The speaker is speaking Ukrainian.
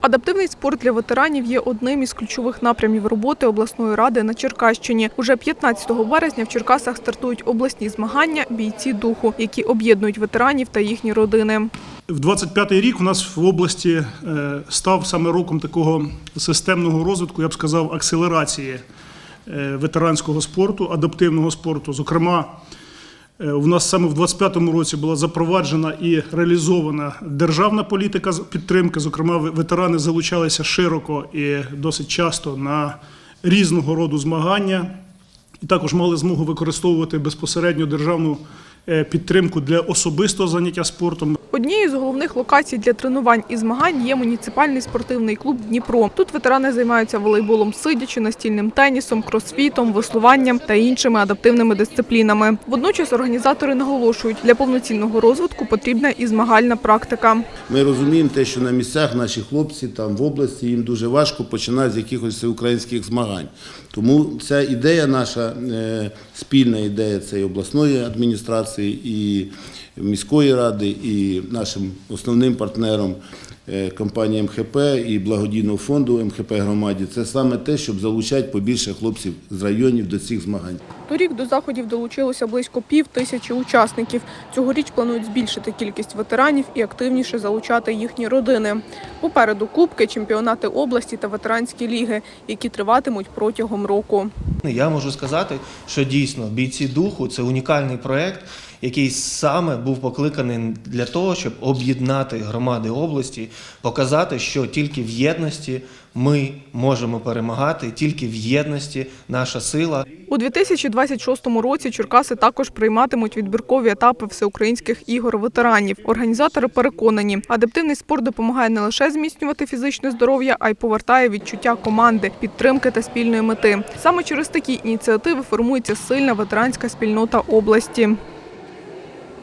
Адаптивний спорт для ветеранів є одним із ключових напрямів роботи обласної ради на Черкащині. Уже 15 березня в Черкасах стартують обласні змагання бійці духу, які об'єднують ветеранів та їхні родини. В 25-й рік у нас в області е, став саме роком такого системного розвитку, я б сказав, акселерації е, ветеранського спорту, адаптивного спорту. Зокрема, у нас саме в 25-му році була запроваджена і реалізована державна політика підтримки. Зокрема, ветерани залучалися широко і досить часто на різного роду змагання і також мали змогу використовувати безпосередньо державну е, підтримку для особистого заняття спортом. Однією з головних локацій для тренувань і змагань є муніципальний спортивний клуб Дніпро. Тут ветерани займаються волейболом сидячи, настільним тенісом, кросфітом, веслуванням та іншими адаптивними дисциплінами. Водночас організатори наголошують, для повноцінного розвитку потрібна і змагальна практика. Ми розуміємо те, що на місцях наші хлопці там в області їм дуже важко починати з якихось всеукраїнських змагань. Тому ця ідея наша е, спільна ідея це і обласної адміністрації, і міської ради, і нашим основним партнером компанії МХП і благодійного фонду МХП громаді. Це саме те, щоб залучати побільше хлопців з районів до цих змагань. Торік до заходів долучилося близько пів тисячі учасників. Цьогоріч планують збільшити кількість ветеранів і активніше залучати їхні родини. Попереду кубки, чемпіонати області та ветеранські ліги, які триватимуть протягом року. Я можу сказати, що дійсно бійці духу це унікальний проект, який саме був покликаний для того, щоб об'єднати громади області, показати, що тільки в єдності ми можемо перемагати, тільки в єдності наша сила. У 2026 році Черкаси також прийматимуть відбіркові етапи всеукраїнських ігор ветеранів. Організатори переконані, адаптивний спорт допомагає не лише зміцнювати фізичне здоров'я, а й повертає відчуття команди, підтримки та спільної мети. Саме через такі ініціативи формується сильна ветеранська спільнота області.